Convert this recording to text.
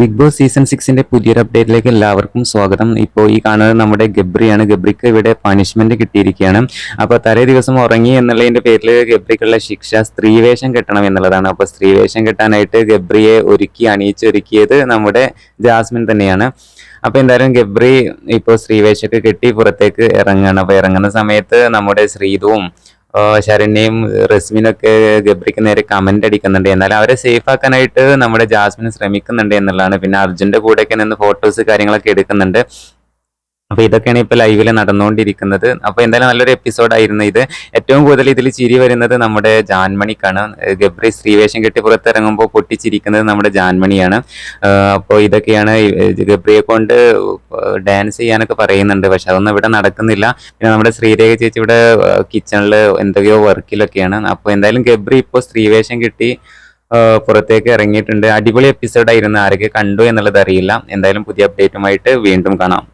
Big boss season സിക്സിന്റെ പുതിയൊരു അപ്ഡേറ്റിലേക്ക് എല്ലാവർക്കും സ്വാഗതം. ഇപ്പോൾ ഈ കാണുന്നത് നമ്മുടെ ഗബ്രിയാണ്. ഗബ്രിക്ക് ഇവിടെ പണിഷ്മെന്റ് കിട്ടിയിരിക്കുകയാണ്. അപ്പോൾ തലേ ദിവസം ഉറങ്ങി എന്നുള്ളതിന്റെ പേരിൽ ഗബ്രിക്കുള്ള ശിക്ഷ സ്ത്രീവേഷം കെട്ടണം എന്നുള്ളതാണ്. അപ്പോൾ സ്ത്രീവേഷം കെട്ടാനായിട്ട് ഗബ്രിയെ ഒരുക്കി അണിയിച്ചൊരുക്കിയത് നമ്മുടെ ജാസ്മിൻ തന്നെയാണ്. അപ്പോൾ എന്തായാലും ഗബ്രി ഇപ്പോൾ സ്ത്രീവേഷമൊക്കെ കെട്ടി പുറത്തേക്ക് ഇറങ്ങുകയാണ്. അപ്പോൾ ഇറങ്ങുന്ന സമയത്ത് നമ്മുടെ ശ്രീതുവും ശരണ്യയും റസ്മിനൊക്കെ ഗബ്രിക്ക് നേരെ കമന്റ് അടിക്കുന്നുണ്ട്. എന്നാൽ അവരെ സേഫ് ആക്കാനായിട്ട് നമ്മുടെ ജാസ്മിൻ ശ്രമിക്കുന്നുണ്ട് എന്നുള്ളതാണ്. പിന്നെ അർജുന്റെ കൂടെയൊക്കെ നിന്ന് ഫോട്ടോസ് കാര്യങ്ങളൊക്കെ എടുക്കുന്നുണ്ട്. അപ്പൊ ഇതൊക്കെയാണ് ഇപ്പൊ ലൈവിൽ നടന്നുകൊണ്ടിരിക്കുന്നത്. അപ്പൊ എന്തായാലും നല്ലൊരു എപ്പിസോഡായിരുന്നു ഇത്. ഏറ്റവും കൂടുതൽ ഇതിൽ ചിരി വരുന്നത് നമ്മുടെ ജാൻമണിക്കാണ്. ഗബ്രി ശ്രീവേഷം കെട്ടി പുറത്തിറങ്ങുമ്പോൾ പൊട്ടിച്ചിരിക്കുന്നത് നമ്മുടെ ജാൻമണിയാണ്. അപ്പോൾ ഇതൊക്കെയാണ് ഗബ്രിയെ കൊണ്ട് ഡാൻസ് ചെയ്യാനൊക്കെ പറയുന്നുണ്ട്. പക്ഷെ അതൊന്നും ഇവിടെ നടക്കുന്നില്ല. പിന്നെ നമ്മുടെ ശ്രീരേഖ ചേച്ചി ഇവിടെ കിച്ചണിൽ എന്തൊക്കെയോ വർക്കിലൊക്കെയാണ്. അപ്പോൾ എന്തായാലും ഗബ്രി ഇപ്പോൾ സ്ത്രീവേഷം കിട്ടി പുറത്തേക്ക് ഇറങ്ങിയിട്ടുണ്ട്. അടിപൊളി എപ്പിസോഡായിരുന്നു ആരൊക്കെ കണ്ടു എന്നുള്ളത് അറിയില്ല. എന്തായാലും പുതിയ അപ്ഡേറ്റുമായിട്ട് വീണ്ടും കാണാം.